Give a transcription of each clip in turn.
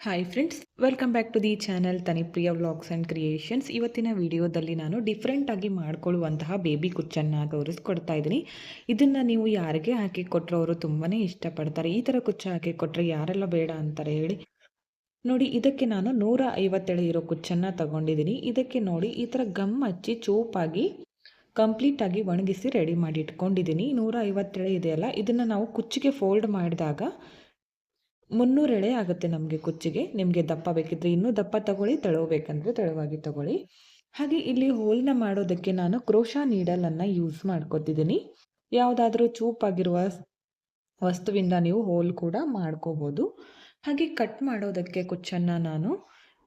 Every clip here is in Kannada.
Hi friends welcome back to the channel Tanipriya vlogs and creations ಇವತ್ತಿನ ವಿಡಿಯೋದಲ್ಲಿ ನಾನು ಡಿಫ್ರೆಂಟಾಗಿ ಮಾಡಿಕೊಳ್ಳುವಂತಹ ಬೇಬಿ ಕುಚ್ಚನ್ನು ತೋರಿಸ್ಕೊಡ್ತಾ ಇದ್ದೀನಿ. ಇದನ್ನು ನೀವು ಯಾರಿಗೆ ಹಾಕಿ ಕೊಟ್ಟರು ಅವರು ತುಂಬಾ ಇಷ್ಟಪಡ್ತಾರೆ. ಈ ಥರ ಕುಚ್ಚು ಹಾಕಿ ಕೊಟ್ಟರೆ ಯಾರೆಲ್ಲ ಬೇಡ ಅಂತಾರೆ ಹೇಳಿ. ನೋಡಿ, ಇದಕ್ಕೆ ನಾನು ನೂರ ಐವತ್ತೇಳು ಇರೋ ಕುಚ್ಚನ್ನು ತಗೊಂಡಿದ್ದೀನಿ. ಇದಕ್ಕೆ ನೋಡಿ, ಈ ಥರ ಗಮ್ ಹಚ್ಚಿ ಚೂಪಾಗಿ ಕಂಪ್ಲೀಟಾಗಿ ಒಣಗಿಸಿ ರೆಡಿ ಮಾಡಿ ಇಟ್ಕೊಂಡಿದ್ದೀನಿ. ನೂರ ಐವತ್ತೇಳು ಇದೆಯಲ್ಲ ಇದನ್ನು ನಾವು ಕುಚ್ಚಿಗೆ ಫೋಲ್ಡ್ ಮಾಡಿದಾಗ ಮುನ್ನೂರು ಎಳೆ ಆಗುತ್ತೆ ನಮಗೆ ಕುಚ್ಚಿಗೆ. ನಿಮಗೆ ದಪ್ಪ ಬೇಕಿದ್ರೆ ಇನ್ನೂ ದಪ್ಪ ತಗೊಳ್ಳಿ ತೆಳುವಬೇಕಂದ್ರೆ ತೆಳುವಾಗಿ ತಗೊಳ್ಳಿ. ಹಾಗೆ ಇಲ್ಲಿ ಹೋಲ್ನ ಮಾಡೋದಕ್ಕೆ ನಾನು ಕ್ರೋಶಾ ನೀಡಲನ್ನು ಯೂಸ್ ಮಾಡ್ಕೋತಿದ್ದೀನಿ. ಯಾವುದಾದ್ರೂ ಚೂಪಾಗಿರುವ ವಸ್ತುವಿಂದ ನೀವು ಹೋಲ್ ಕೂಡ ಮಾಡ್ಕೋಬೋದು. ಹಾಗೆ ಕಟ್ ಮಾಡೋದಕ್ಕೆ ಕುಚ್ಚನ್ನು ನಾನು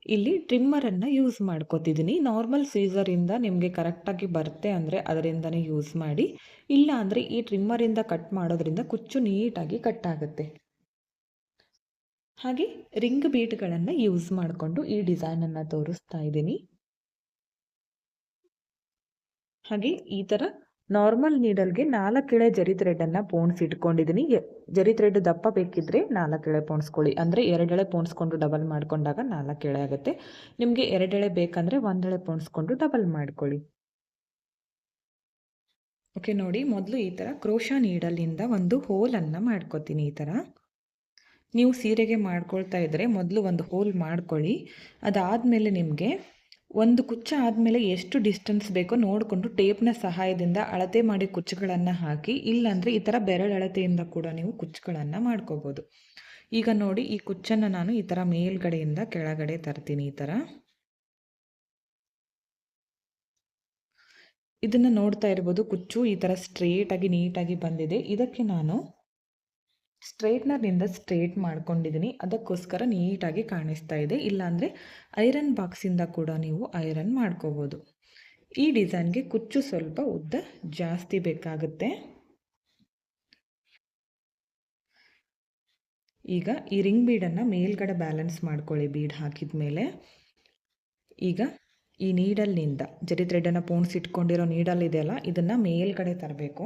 ಇಲ್ಲಿ ಟ್ರಿಮ್ಮರನ್ನು ಯೂಸ್ ಮಾಡ್ಕೋತಿದ್ದೀನಿ. ನಾರ್ಮಲ್ ಸೀಸರಿಂದ ನಿಮಗೆ ಕರೆಕ್ಟಾಗಿ ಬರುತ್ತೆ ಅಂದರೆ ಅದರಿಂದನೇ ಯೂಸ್ ಮಾಡಿ. ಇಲ್ಲ ಅಂದರೆ ಈ ಟ್ರಿಮ್ಮರಿಂದ ಕಟ್ ಮಾಡೋದ್ರಿಂದ ಕುಚ್ಚು ನೀಟಾಗಿ ಕಟ್ ಆಗುತ್ತೆ. ಹಾಗೆ ರಿಂಗ್ ಬೀಟ್ಗಳನ್ನು ಯೂಸ್ ಮಾಡಿಕೊಂಡು ಈ ಡಿಸೈನನ್ನು ತೋರಿಸ್ತಾ ಇದ್ದೀನಿ. ಹಾಗೆ ಈ ಥರ ನಾರ್ಮಲ್ ನೀಡಲ್ಗೆ ನಾಲ್ಕೆಳೆ ಜರಿ ಥ್ರೆಡನ್ನು ಪೋಣ್ಸ್ ಇಟ್ಕೊಂಡಿದ್ದೀನಿ. ಜರಿ ಥ್ರೆಡ್ ದಪ್ಪ ಬೇಕಿದ್ರೆ ನಾಲ್ಕೆಳೆ ಪೋಣಿಸ್ಕೊಳ್ಳಿ. ಅಂದರೆ ಎರಡೆಳೆ ಪೋಣಿಸ್ಕೊಂಡು ಡಬಲ್ ಮಾಡ್ಕೊಂಡಾಗ ನಾಲ್ಕೆಳೆ ಆಗುತ್ತೆ. ನಿಮಗೆ ಎರಡೆಳೆ ಬೇಕಂದರೆ ಒಂದೆಳೆ ಪೋಣಿಸ್ಕೊಂಡು ಡಬಲ್ ಮಾಡ್ಕೊಳ್ಳಿ. ಓಕೆ, ನೋಡಿ ಮೊದಲು ಈ ಥರ ಕ್ರೋಶ ನೀಡಲಿಂದ ಒಂದು ಹೋಲನ್ನು ಮಾಡ್ಕೋತೀನಿ ಈ ಥರ ನೀವು ಸೀರೆಗೆ ಮಾಡ್ಕೊಳ್ತಾ ಇದ್ದರೆ ಮೊದಲು ಒಂದು ಹೋಲ್ ಮಾಡ್ಕೊಳ್ಳಿ. ಅದಾದಮೇಲೆ ನಿಮಗೆ ಒಂದು ಕುಚ್ಚ ಆದಮೇಲೆ ಎಷ್ಟು ಡಿಸ್ಟೆನ್ಸ್ ಬೇಕೋ ನೋಡಿಕೊಂಡು ಟೇಪ್ನ ಸಹಾಯದಿಂದ ಅಳತೆ ಮಾಡಿ ಕುಚ್ಚುಗಳನ್ನು ಹಾಕಿ, ಇಲ್ಲಾಂದರೆ ಈ ಥರ ಬೆರಳು ಅಳತೆಯಿಂದ ಕೂಡ ನೀವು ಕುಚ್ಚುಗಳನ್ನು ಮಾಡ್ಕೋಬೋದು. ಈಗ ನೋಡಿ ಈ ಕುಚ್ಚನ್ನು ನಾನು ಈ ಥರ ಮೇಲ್ಗಡೆಯಿಂದ ಕೆಳಗಡೆ ತರ್ತೀನಿ ಈ ಥರ ಇದನ್ನು ನೋಡ್ತಾ ಇರ್ಬೋದು, ಕುಚ್ಚು ಈ ಥರ ಸ್ಟ್ರೇಟಾಗಿ ನೀಟಾಗಿ ಬಂದಿದೆ. ಇದಕ್ಕೆ ನಾನು ಸ್ಟ್ರೇಟ್ನರ್ನಿಂದ ಸ್ಟ್ರೇಟ್ ಮಾಡ್ಕೊಂಡಿದ್ದೀನಿ ಅದಕ್ಕೋಸ್ಕರ ನೀಟಾಗಿ ಕಾಣಿಸ್ತಾ ಇದೆ. ಇಲ್ಲಾಂದರೆ ಐರನ್ ಬಾಕ್ಸಿಂದ ಕೂಡ ನೀವು ಐರನ್ ಮಾಡ್ಕೋಬೋದು. ಈ ಡಿಸೈನ್ಗೆ ಕುಚ್ಚು ಸ್ವಲ್ಪ ಉದ್ದ ಜಾಸ್ತಿ ಬೇಕಾಗುತ್ತೆ. ಈಗ ಈ ರಿಂಗ್ ಬೀಡನ್ನು ಮೇಲ್ಗಡೆ ಬ್ಯಾಲೆನ್ಸ್ ಮಾಡ್ಕೊಳ್ಳಿ ಬೀಡ್ ಹಾಕಿದ ಮೇಲೆ. ಈಗ ಈ ನೀಡಲ್ನಿಂದ, ಜರಿ ಥ್ರೆಡನ್ನು ಪೋಣಿಸಿಟ್ಕೊಂಡಿರೋ ನೀಡಲ್ ಇದೆಯಲ್ಲ, ಇದನ್ನು ಮೇಲ್ಗಡೆ ತರಬೇಕು.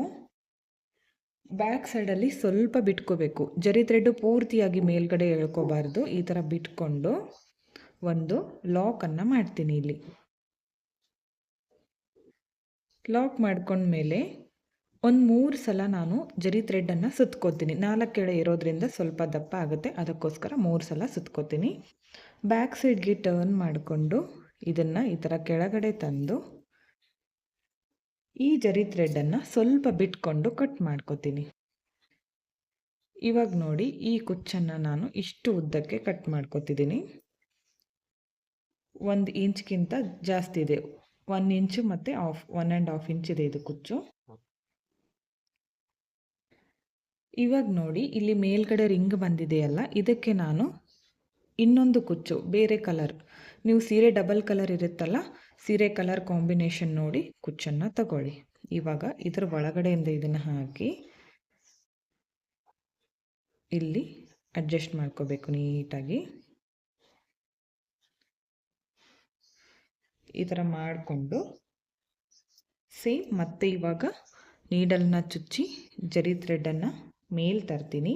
ಬ್ಯಾಕ್ ಸೈಡಲ್ಲಿ ಸ್ವಲ್ಪ ಬಿಟ್ಕೋಬೇಕು. ಜರಿ ಥ್ರೆಡ್ಡು ಪೂರ್ತಿಯಾಗಿ ಮೇಲ್ಗಡೆ ಎಳ್ಕೋಬಾರ್ದು. ಈ ಥರ ಬಿಟ್ಕೊಂಡು ಒಂದು ಲಾಕನ್ನು ಮಾಡ್ತೀನಿ ಇಲ್ಲಿ. ಲಾಕ್ ಮಾಡ್ಕೊಂಡ್ಮೇಲೆ ಒಂದು ಮೂರು ಸಲ ನಾನು ಜರಿ ಥ್ರೆಡ್ಡನ್ನು ಸುತ್ಕೋತೀನಿ. ನಾಲ್ಕು ಎಳೆ ಇರೋದ್ರಿಂದ ಸ್ವಲ್ಪ ದಪ್ಪ ಆಗುತ್ತೆ. ಅದಕ್ಕೋಸ್ಕರ ಮೂರು ಸಲ ಸುತ್ಕೋತೀನಿ. ಬ್ಯಾಕ್ ಸೈಡ್ಗೆ ಟರ್ನ್ ಮಾಡಿಕೊಂಡು ಇದನ್ನು ಈ ಥರ ಕೆಳಗಡೆ ತಂದು ಈ ಜರಿ ಥ್ರೆಡ್ಡನ್ನು ಸ್ವಲ್ಪ ಬಿಟ್ಕೊಂಡು ಕಟ್ ಮಾಡ್ಕೋತೀನಿ. ಇವಾಗ ನೋಡಿ ಈ ಕುಚ್ಚನ್ನು ನಾನು ಇಷ್ಟು ಉದ್ದಕ್ಕೆ ಕಟ್ ಮಾಡ್ಕೋತಿದ್ದೀನಿ ಒಂದು ಇಂಚ್ಗಿಂತ ಜಾಸ್ತಿ ಇದೆ. ಒನ್ ಇಂಚು ಮತ್ತು half one and half inch ಇದೆ ಇದು ಕುಚ್ಚು. ಇವಾಗ ನೋಡಿ ಇಲ್ಲಿ ಮೇಲ್ಗಡೆ ರಿಂಗ್ ಬಂದಿದೆಯಲ್ಲ, ಇದಕ್ಕೆ ನಾನು ಇನ್ನೊಂದು ಕುಚ್ಚು, ಬೇರೆ ಕಲರ್ ನೀವು ಸೀರೆ ಡಬಲ್ ಕಲರ್ ಇರುತ್ತಲ್ಲ ಸೀರೆ ಕಲರ್ ಕಾಂಬಿನೇಷನ್ ನೋಡಿ ಕುಚ್ಚನ್ನು ತಗೊಳ್ಳಿ. ಇವಾಗ ಇದರ ಒಳಗಡೆಯಿಂದ ಇದನ್ನು ಹಾಕಿ ಇಲ್ಲಿ ಅಡ್ಜಸ್ಟ್ ಮಾಡ್ಕೋಬೇಕು ನೀಟಾಗಿ. ಈ ಥರ ಮಾಡಿಕೊಂಡು ಸೇಮ್ ಮತ್ತೆ ಇವಾಗ ನೀಡಲ್ನ ಚುಚ್ಚಿ ಜರಿ ಥ್ರೆಡನ್ನು ಮೇಲ್ ತರ್ತೀನಿ.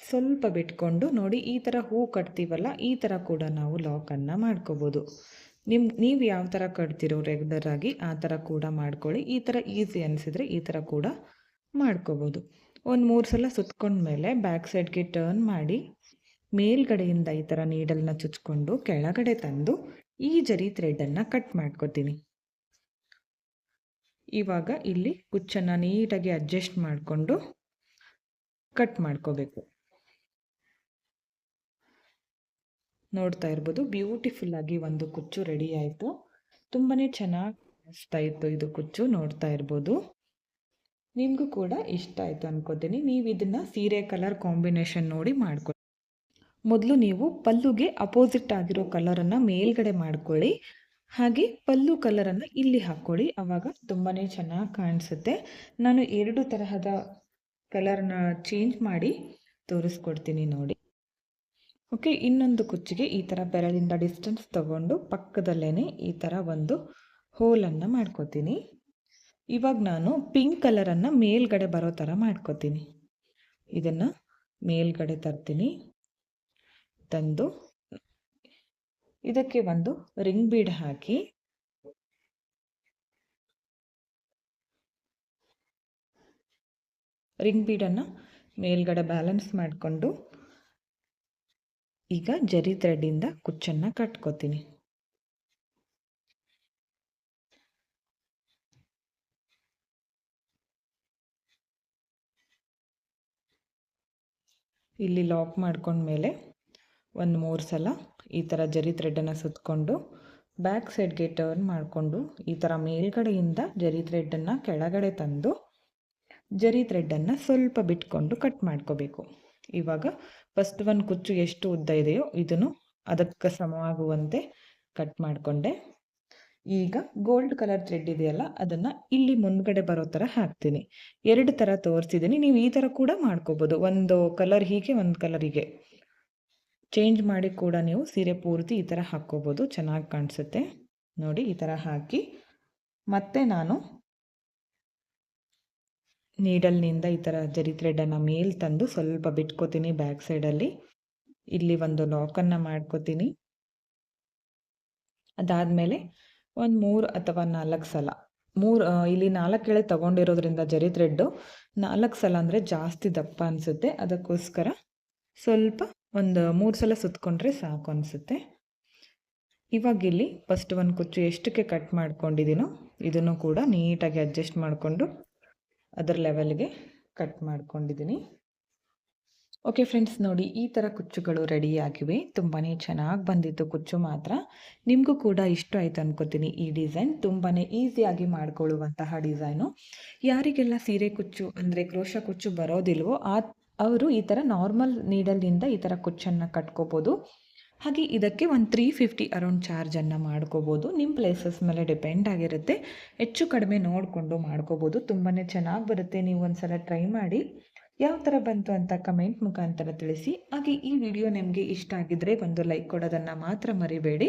ಸ್ವಲ್ಪ ಬಿಟ್ಕೊಂಡು ನೋಡಿ ಈ ಥರ ಹೂ ಕಟ್ತೀವಲ್ಲ ಈ ಥರ ಕೂಡ ನಾವು ಲಾಕನ್ನು ಮಾಡ್ಕೋಬೋದು. ನಿಮ್ಮ ನೀವು ಯಾವ ಥರ ಕಟ್ತಿರೋ ರೆಗ್ಯುಲರ್ ಆಗಿ ಆ ಥರ ಕೂಡ ಮಾಡ್ಕೊಳ್ಳಿ. ಈ ಥರ ಈಸಿ ಅನಿಸಿದರೆ ಈ ಥರ ಕೂಡ ಮಾಡ್ಕೋಬೋದು. ಒಂದು ಮೂರು ಸಲ ಸುತ್ಕೊಂಡ್ಮೇಲೆ ಬ್ಯಾಕ್ ಸೈಡ್ಗೆ ಟರ್ನ್ ಮಾಡಿ ಮೇಲ್ಗಡೆಯಿಂದ ಈ ಥರ ನೀಡಲ್ನ ಚುಚ್ಕೊಂಡು ಕೆಳಗಡೆ ತಂದು ಈ ಜರಿ ಥ್ರೆಡನ್ನು ಕಟ್ ಮಾಡ್ಕೋತೀನಿ. ಇವಾಗ ಇಲ್ಲಿ ಕುಚ್ಚನ್ನು ನೀಟಾಗಿ ಅಡ್ಜಸ್ಟ್ ಮಾಡಿಕೊಂಡು ಕಟ್ ಮಾಡ್ಕೋಬೇಕು. ನೋಡ್ತಾ ಇರ್ಬೋದು. ಬ್ಯೂಟಿಫುಲ್ ಆಗಿ ಒಂದು ಕುಚ್ಚು ರೆಡಿ ಆಯಿತು. ತುಂಬಾ ಚೆನ್ನಾಗಿ ಕಾಣಿಸ್ತಾ ಇತ್ತು ಇದು ಕುಚ್ಚು, ನೋಡ್ತಾ ಇರ್ಬೋದು. ನಿಮಗೂ ಕೂಡ ಇಷ್ಟ ಆಯಿತು ಅನ್ಕೋತೀನಿ. ನೀವು ಇದನ್ನು ಸೀರೆ ಕಲರ್ ಕಾಂಬಿನೇಷನ್ ನೋಡಿ ಮಾಡ್ಕೊಳ್ಳಿ ಮೊದಲು ನೀವು ಪಲ್ಲುಗೆ ಅಪೋಸಿಟ್ ಆಗಿರೋ ಕಲರನ್ನು ಮೇಲ್ಗಡೆ ಮಾಡ್ಕೊಳ್ಳಿ. ಹಾಗೆ ಪಲ್ಲು ಕಲರನ್ನು ಇಲ್ಲಿ ಹಾಕ್ಕೊಳ್ಳಿ ಆವಾಗ ತುಂಬಾ ಚೆನ್ನಾಗಿ ಕಾಣಿಸುತ್ತೆ. ನಾನು ಎರಡು ತರಹದ ಕಲರ್ನ ಚೇಂಜ್ ಮಾಡಿ ತೋರಿಸ್ಕೊಡ್ತೀನಿ ನೋಡಿ. ಓಕೆ ಇನ್ನೊಂದು ಕುಚ್ಚಿಗೆ ಈ ಥರ ಬೆರಳಿಂದ ಡಿಸ್ಟೆನ್ಸ್ ತಗೊಂಡು ಪಕ್ಕದಲ್ಲೇ ಈ ಥರ ಒಂದು ಹೋಲನ್ನು ಮಾಡ್ಕೋತೀನಿ. ಇವಾಗ ನಾನು ಪಿಂಕ್ ಕಲರನ್ನು ಮೇಲ್ಗಡೆ ಬರೋ ಥರ ಮಾಡ್ಕೋತೀನಿ. ಇದನ್ನು ಮೇಲ್ಗಡೆ ತರ್ತೀನಿ. ತಂದು ಇದಕ್ಕೆ ಒಂದು ರಿಂಗ್ ಬೀಡ್ ಹಾಕಿ ರಿಂಗ್ ಬೀಡನ್ನು ಮೇಲ್ಗಡೆ ಬ್ಯಾಲೆನ್ಸ್ ಮಾಡಿಕೊಂಡು ಈಗ ಜರಿ ಥ್ರೆಡ್ಡಿಂದ ಕುಚ್ಚನ್ನು ಕಟ್ಕೋತೀನಿ. ಇಲ್ಲಿ ಲಾಕ್ ಮಾಡ್ಕೊಂಡ್ಮೇಲೆ ಒಂದು ಮೂರು ಸಲ ಈ ಥರ ಜರಿ ಥ್ರೆಡ್ಡನ್ನು ಸುತ್ತಕೊಂಡು ಬ್ಯಾಕ್ ಸೈಡ್ಗೆ ಟರ್ನ್ ಮಾಡಿಕೊಂಡು ಈ ಥರ ಮೇಲ್ಗಡೆಯಿಂದ ಜರಿ ಥ್ರೆಡ್ಡನ್ನು ಕೆಳಗಡೆ ತಂದು ಜರಿ ಥ್ರೆಡ್ಡನ್ನು ಸ್ವಲ್ಪ ಬಿಟ್ಕೊಂಡು ಕಟ್ ಮಾಡ್ಕೋಬೇಕು. ಇವಾಗ ಫಸ್ಟ್ ಒಂದು ಕುಚ್ಚು ಎಷ್ಟು ಉದ್ದ ಇದೆಯೋ ಇದನ್ನು ಅದಕ್ಕೆ ಸಮವಾಗುವಂತೆ ಕಟ್ ಮಾಡಿಕೊಂಡೆ. ಈಗ ಗೋಲ್ಡ್ ಕಲರ್ ಥ್ರೆಡ್ ಇದೆಯಲ್ಲ, ಅದನ್ನು ಇಲ್ಲಿ ಮುಂದ್ಗಡೆ ಬರೋ ಥರ ಹಾಕ್ತೀನಿ. ಎರಡು ಥರ ತೋರಿಸಿದ್ದೀನಿ ನೀವು ಈ ಥರ ಕೂಡ ಮಾಡ್ಕೋಬೋದು. ಒಂದು ಕಲರ್ ಹೀಗೆ, ಒಂದು ಕಲರ್ ಹೀಗೆ. ಚೇಂಜ್ ಮಾಡಿ ಕೂಡ ನೀವು ಸೀರೆ ಪೂರ್ತಿ ಈ ಥರ ಹಾಕ್ಕೋಬೋದು. ಚೆನ್ನಾಗಿ ಕಾಣಿಸುತ್ತೆ. ನೋಡಿ, ಈ ಥರ ಹಾಕಿ. ಮತ್ತೆ ನಾನು ನೀಡಲ್ನಿಂದ ಈ ಥರ ಜರಿ ಥ್ರೆಡನ್ನು ಮೇಲೆ ತಂದು ಸ್ವಲ್ಪ ಬಿಟ್ಕೋತೀನಿ ಬ್ಯಾಕ್ ಸೈಡಲ್ಲಿ ಇಲ್ಲಿ ಒಂದು ಲಾಕನ್ನು ಮಾಡ್ಕೋತೀನಿ. ಅದಾದಮೇಲೆ ಒಂದು ಮೂರು ಅಥವಾ ನಾಲ್ಕು ಸಲ. ಮೂರು ಇಲ್ಲಿ ನಾಲ್ಕು ಎಳೆ ತೊಗೊಂಡಿರೋದ್ರಿಂದ ಜರಿ ಥ್ರೆಡ್ಡು ನಾಲ್ಕು ಸಲ ಅಂದರೆ ಜಾಸ್ತಿ ದಪ್ಪ ಅನಿಸುತ್ತೆ. ಅದಕ್ಕೋಸ್ಕರ ಸ್ವಲ್ಪ ಒಂದು ಮೂರು ಸಲ ಸುತ್ತಕೊಂಡ್ರೆ ಸಾಕು ಅನಿಸುತ್ತೆ. ಇವಾಗ ಇಲ್ಲಿ ಫಸ್ಟ್ ಒಂದು ಕುಚ್ಚು ಎಷ್ಟಕ್ಕೆ ಕಟ್ ಮಾಡ್ಕೊಂಡಿದ್ದೀನೋ ಇದನ್ನು ಕೂಡ ನೀಟಾಗಿ ಅಡ್ಜಸ್ಟ್ ಮಾಡಿಕೊಂಡು ಅದರ ಲೆವೆಲ್ಗೆ ಕಟ್ ಮಾಡ್ಕೊಂಡಿದ್ದೀನಿ ಓಕೆ ಫ್ರೆಂಡ್ಸ್ ನೋಡಿ ಈ ಥರ ಕುಚ್ಚುಗಳು ರೆಡಿಯಾಗಿವೆ ತುಂಬಾ ಚೆನ್ನಾಗಿ ಬಂದಿತ್ತು ಕುಚ್ಚು ಮಾತ್ರ. ನಿಮಗೂ ಕೂಡ ಇಷ್ಟ ಆಯಿತು ಅನ್ಕೋತೀನಿ ಈ ಡಿಸೈನ್ ತುಂಬಾ ಈಸಿಯಾಗಿ ಮಾಡಿಕೊಳ್ಳುವಂತಹ ಡಿಸೈನು ಯಾರಿಗೆಲ್ಲ ಸೀರೆ ಕುಚ್ಚು ಅಂದರೆ ಕ್ರೋಶ ಕುಚ್ಚು ಬರೋದಿಲ್ವೋ ಆ, ಅವರು ಈ ಥರ ನಾರ್ಮಲ್ ನೀಡಲ್ನಿಂದ ಈ ಥರ ಕುಚ್ಚನ್ನು ಕಟ್ಕೋಬೋದು. ಹಾಗೆ ಇದಕ್ಕೆ ಒಂದು ತ್ರೀ ಫಿಫ್ಟಿ ಅರೌಂಡ್ ಚಾರ್ಜನ್ನು ಮಾಡ್ಕೋಬೋದು. ನಿಮ್ಮ ಪ್ಲೇಸಸ್ ಮೇಲೆ ಡಿಪೆಂಡ್ ಆಗಿರುತ್ತೆ. ಹೆಚ್ಚು ಕಡಿಮೆ ನೋಡಿಕೊಂಡು ಮಾಡ್ಕೋಬೋದು. ತುಂಬಾ ಚೆನ್ನಾಗಿ ಬರುತ್ತೆ. ನೀವು ಒಂದು ಸಲ ಟ್ರೈ ಮಾಡಿ ಯಾವ ಥರ ಬಂತು ಅಂತ ಕಮೆಂಟ್ ಮುಖಾಂತರ ತಿಳಿಸಿ. ಹಾಗೆ ಈ ವಿಡಿಯೋ ನಿಮಗೆ ಇಷ್ಟ ಆಗಿದ್ದರೆ ಒಂದು ಲೈಕ್ ಕೊಡೋದನ್ನು ಮಾತ್ರ ಮರಿಬೇಡಿ.